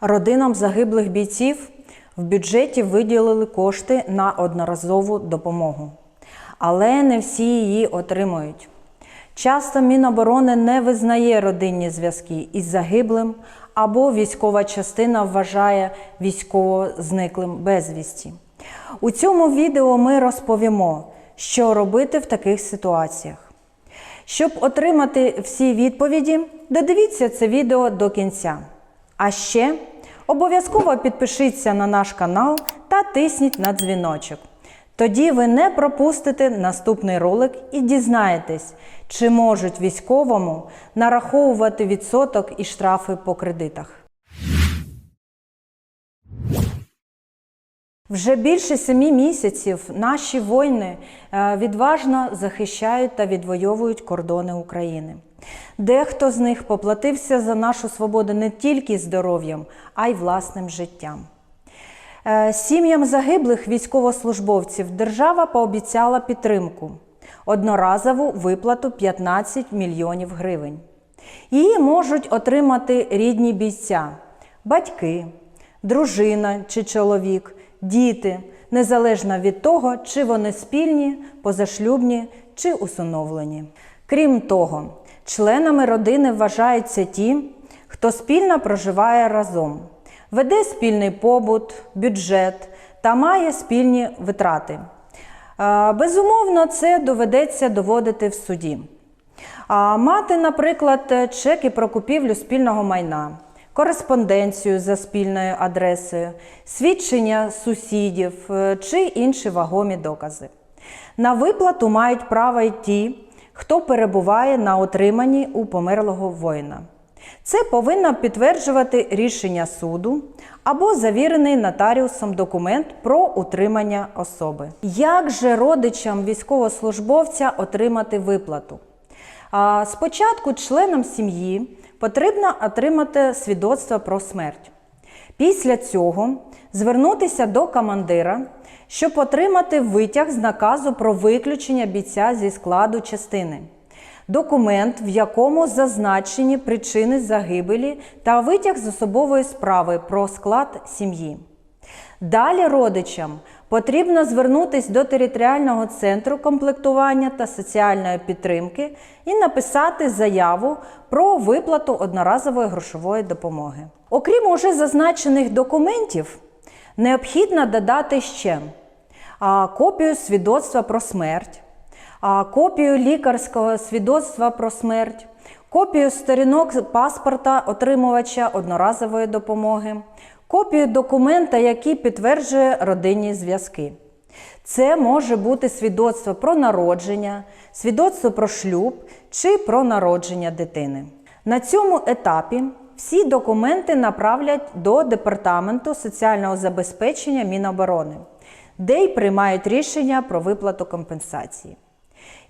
Родинам загиблих бійців в бюджеті виділили кошти на одноразову допомогу, але не всі її отримують. Часто Міноборони не визнає родинні зв'язки із загиблим або військова частина вважає військово зниклим безвісті. У цьому відео ми розповімо, що робити в таких ситуаціях. Щоб отримати всі відповіді, додивіться це відео до кінця. А ще обов'язково підпишіться на наш канал та тисніть на дзвіночок. Тоді ви не пропустите наступний ролик і дізнаєтесь, чи можуть військовому нараховувати відсоток і штрафи по кредитах. Вже більше семи місяців наші воїни е, відважно захищають та відвоюють кордони України. Дехто з них поплатився за нашу свободу не тільки здоров'ям, а й власним життям. Е, Сім'ям загиблих військовослужбовців держава пообіцяла підтримку одноразову виплату 15 мільйонів гривень. Її можуть отримати рідні бійця, батьки, дружина чи чоловік, діти, незалежно від того, чи вони спільні, позашлюбні чи усиновлені. Крім того, членами родини вважаються ті, хто спільно проживає разом, веде спільний побут, бюджет та має спільні витрати. Безумовно, це доведеться доводити в суді. А мати, наприклад, чеки про купівлю спільного майна, кореспонденцію за спільною адресою, свідчення сусідів е, чи інші вагомі докази. На виплату мають право й ті, хто перебуває на отриманні у померлого воїна. Це повинно підтверджувати рішення суду або завірений нотаріусом документ про утримання особи. Як же родичам військовослужбовця отримати виплату? Спочатку членам сім'ї потрібно отримати свідоцтво про смерть. Після цього звернутися до командира, щоб отримати витяг з наказу про виключення бійця зі складу частини, документ, в якому зазначені причини загибелі та витяг з особової справи про склад сім'ї. Далі родичам потрібно звернутися до територіального центру комплектування та соціальної підтримки і написати заяву про виплату одноразової грошової допомоги. Окрім уже зазначених документів, необхідно додати ще копію свідоцтва про смерть, копію лікарського свідоцтва про смерть, копію сторінок паспорта отримувача одноразової допомоги, копію документа, який підтверджує родинні зв'язки. Це може бути свідоцтво про народження, свідоцтво про шлюб чи про народження дитини. На цьому етапі всі документи направлять до Департаменту соціального забезпечення Міноборони, де й приймають рішення про виплату компенсації.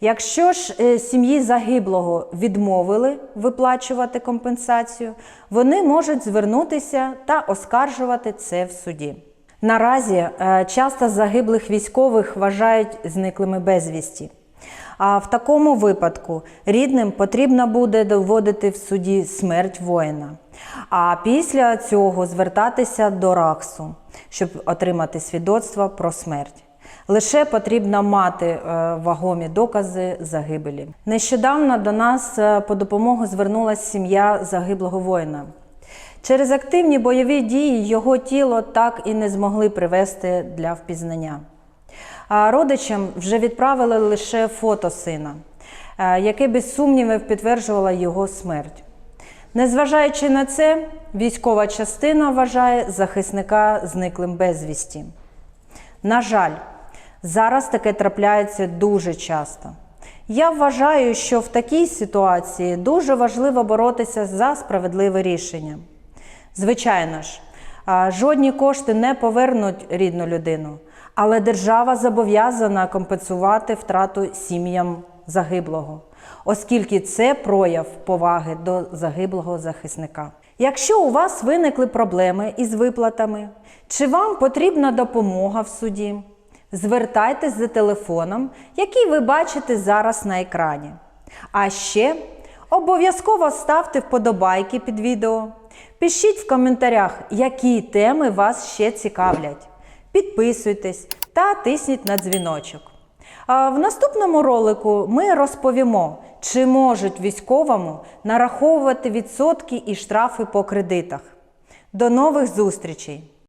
Якщо ж е, сім'ї загиблого відмовили виплачувати компенсацію, вони можуть звернутися та оскаржувати це в суді. Наразі е, часто загиблих військових вважають зниклими безвісті. А в такому випадку рідним потрібно буде доводити в суді смерть воїна. А після цього звертатися до РАКСу, щоб отримати свідоцтво про смерть. Лише потрібно мати е, вагомі докази загибелі. Нещодавно до нас е, по допомогу звернулася сім'я загиблого воїна. Через активні бойові дії його тіло так і не змогли привести для впізнання. А родичам вже відправили лише фото сина, е, яке без сумнівів підтверджувало його смерть. Незважаючи на це, військова частина вважає захисника зниклим безвісті. На жаль, зараз таке трапляється дуже часто. Я вважаю, що в такій ситуації дуже важливо боротися за справедливе рішення. Звичайно ж, жодні кошти не повернуть рідну людину, але держава зобов'язана компенсувати втрату сім'ям загиблого, оскільки це прояв поваги до загиблого захисника. Якщо у вас виникли проблеми із виплатами, чи вам потрібна допомога в суді, звертайтесь за телефоном, який ви бачите зараз на екрані. А ще обов'язково ставте вподобайки під відео, Пишіть в коментарях, які теми вас ще цікавлять. Підписуйтесь та тисніть на дзвіночок. А в наступному ролику ми розповімо, чи можуть військовому нараховувати відсотки і штрафи по кредитах. До нових зустрічей!